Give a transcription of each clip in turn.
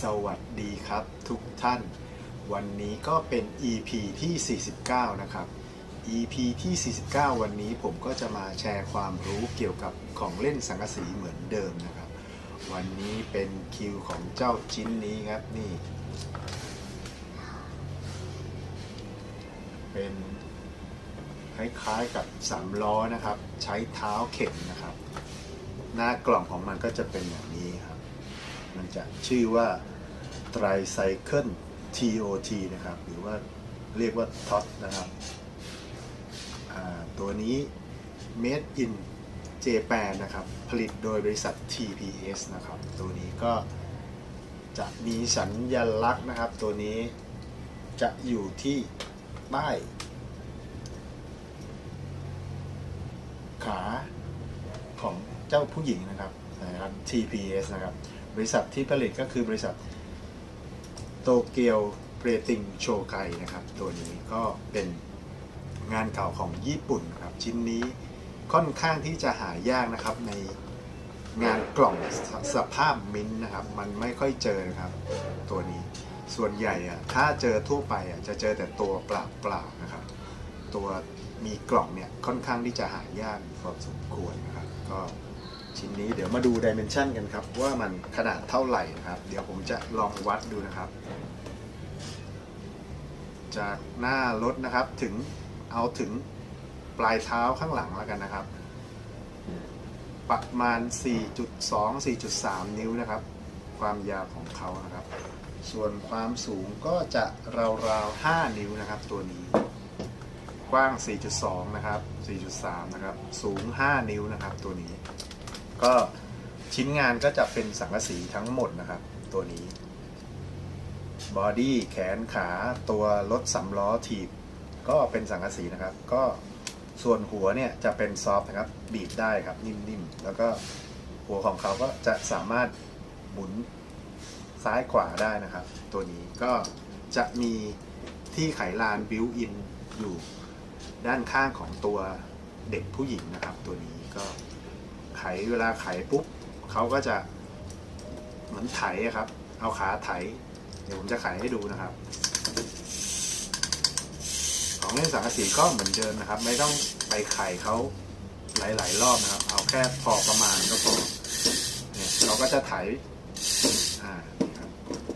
สวัสดีครับทุกท่าน วันนี้ก็เป็น EP ที่ 49 นะครับ EP ที่ 49 วันนี้ผมก็จะมาแชร์ความรู้เกี่ยวกับของเล่นสังกะสีเหมือนเดิมนะครับ วันนี้เป็นคิวของเจ้าชิ้นนี้ครับนี่ เป็นคล้ายๆกับสามล้อนะครับ ใช้เท้าเข็นนะครับ หน้ากล่องของมันก็จะเป็นอย่างนี้ครับ มันจะชื่อว่า Tricycle TOT นะครับ หรือว่าเรียกว่า TOT นะครับ ตัวนี้ Made in Japan นะครับ ผลิตโดยบริษัท TPS นะครับ ตัวนี้ก็จะมีสัญญลักษณ์นะครับ ตัวนี้จะอยู่ที่ใต้ขาของเจ้าผู้หญิงนะครับนะครับ TPS นะครับ บริษัทที่ผลิตก็คือบริษัทโตเกียวเ a ติงโชไ a นะครับ ตัวนี้ก็เป็นงานเก่าของญี่ปุ่นครับ ชิ้นนี้ค่อนข้างที่จะหายากนะครับในงานกล่องสสภาพมิ้นนะครับ มันไม่ค่อยเจอนะครับ ตัวนี้ส่วนใหญ่อะถ้าเจอทั่วไปอะจะเจอแต่ตัวเปล่าๆนะครับ ตัวมีกล่องเนี่ยค่อนข้างที่จะหายากพอสมควรนะครับ ก็ ชิ้นนี้เดี๋ยวมาดูดิเมนชันกันครับ ว่ามันขนาดเท่าไหร่นะครับ เดี๋ยวผมจะลองวัดดูนะครับ จากหน้ารถนะครับถึงเอาถึงปลายเท้าข้างหลังแล้วกันนะครับ ประมาณ 4.2 4.3 นิ้วนะครับ ความยาวของเขานะครับ ส่วนความสูงก็จะราวๆ 5 นิ้วนะครับ ตัวนี้กว้าง 4.2 นะครับ 4.3 นะครับ สูง 5 นิ้วนะครับ ตัวนี้ ก็ชิ้นงานก็จะเป็นสังกะสีทั้งหมดนะครับ ตัวนี้บอดี้แขนขาตัวรถสำล้อถีบ ก็เป็นสังกะสีนะครับ ก็ส่วนหัวเนี่ยจะเป็นซอฟต์นะครับบีบได้ครับนิ่มๆแล้วก็หัวของเขาก็จะสามารถหมุนซ้ายขวาได้นะครับ ตัวนี้ก็จะมีที่ไขลานบิวอินอยู่ด้านข้างของตัวเด็กผู้หญิงนะครับ ตัวนี้ก็ ไขเวลาไขปุ๊บเขาก็จะเหมือนไถครับ เอาขาไถ เดี๋ยวผมจะไขให้ดูนะครับ ของเล่นสังกะสีก็เหมือนเดิมนะครับ ไม่ต้องไปไขเขาหลาย ๆ รอบนะครับ เอาแค่พอประมาณก็พอเนี่ยเขาก็จะไถอ่าครับ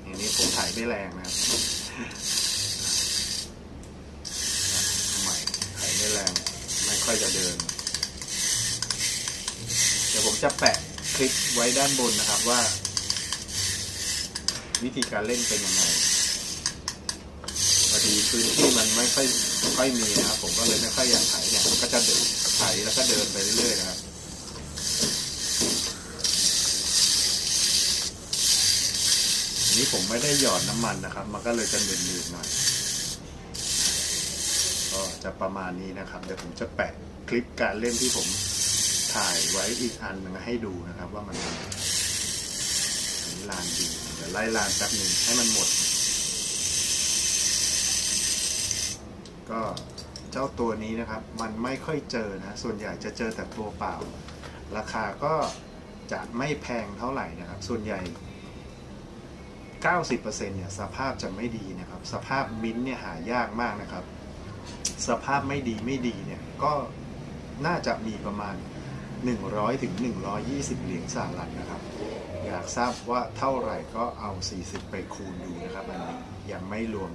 อย่างนี้ผมไถไม่แรงนะครับใหม่ไถไม่แรง ไม่ค่อยจะเดิน ผมจะแปะคลิปไว้ด้านบนนะครับว่า วิธีการเล่นเป็นยังไงพอดีพื้นที่มันไม่ค่อยค่อยมีนะครับ ผมก็เลยไม่ค่อยอยากไถเนี่ยก็จะเดินไถแล้วก็เดินไปเรื่อยๆนะครับนี้ผมไม่ได้หยอดน้ำมันนะครับ มันก็เลยจะหนืดๆหน่อย ก็จะประมาณนี้นะครับ เดี๋ยวผมจะแปะคลิปการเล่นที่ผม ถ่ายไว้อีกอันหนึงให้ดูนะครับ ว่ามันอันนี้ลานดีเดี๋ยวไล่ลานแป๊บหนึ่งให้มันหมด ก็เจ้าตัวนี้นะครับ มันไม่ค่อยเจอนะ ส่วนใหญ่จะเจอแต่ตัวเปล่า ราคาก็จะไม่แพงเท่าไหร่นะครับ ส่วนใหญ่ 90%เนี่ยสภาพจะไม่ดีนะครับ สภาพมิ้นท์เนี่ยหายากมากนะครับ สภาพไม่ดีไม่ดีเนี่ยก็น่าจะมีประมาณ 100ถึง120 เหรียญสหรัฐนะครับ อยากทราบว่าเท่าไหร่ก็เอา 40 ไปคูณดูนะครับอันนี้ยังไม่รวม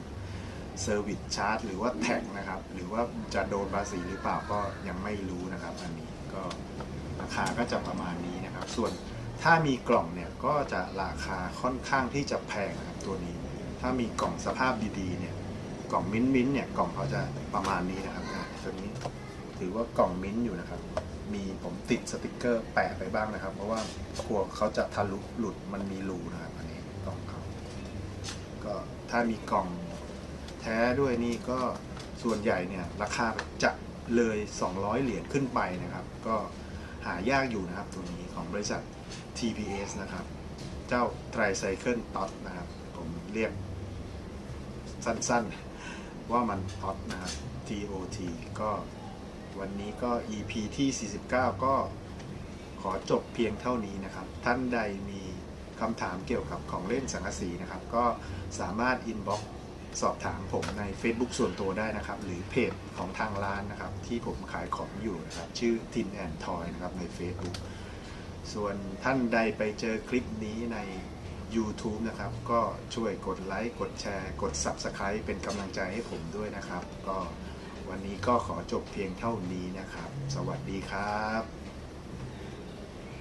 เซอร์วิสชาร์จหรือว่าแท็กนะครับ หรือว่าจะโดนภาษีหรือเปล่าก็ยังไม่รู้นะครับ อันนี้ก็ราคาก็จะประมาณนี้นะครับ ส่วนถ้ามีกล่องเนี่ยก็จะราคาค่อนข้างที่จะแพงนะครับตัวนี้ ถ้ามีกล่องสภาพดีๆเนี่ยกล่องมิ้นท์มิ้นเนี่ยกล่องเขาจะประมาณนี้นะครับตัวนี้ถือว่ากล่องมิ้นท์อยู่นะครับ มีผมติดสติกเกอร์แปะไปบ้างนะครับ เพราะว่ากลัวเขาจะทะลุหลุดมันมีรูนะครับอันนี้กล่องเขาก็ถ้ามีกล่องแท้ด้วยนี่ก็ส่วนใหญ่เนี่ยราคาจะเลย 200 เหรียญขึ้นไปนะครับ ก็หายากอยู่นะครับตัวนี้ของบริษัท TPS นะครับ เจ้า Tricycle TOT นะครับ ผมเรียกสั้นๆ ว่ามันท็อตนะครับ TOT ก็ วันนี้ก็ EP ที่ 49 ก็ขอจบเพียงเท่านี้นะครับ ท่านใดมีคำถามเกี่ยวกับของเล่นสังกะสีนะครับ ก็สามารถอินบ็อกสอบถามผมใน Facebook ส่วนตัวได้นะครับ หรือเพจของทางร้านนะครับ ที่ผมขายของอยู่นะครับ ชื่อ Tin and Toy นะครับใน Facebook ส่วนท่านใดไปเจอคลิปนี้ใน YouTube นะครับ ก็ช่วยกดไลค์ กดแชร์ กด Subscribe เป็นกำลังใจให้ผมด้วยนะครับ ก็ วันนี้ก็ขอจบเพียงเท่านี้นะครับ สวัสดีครับ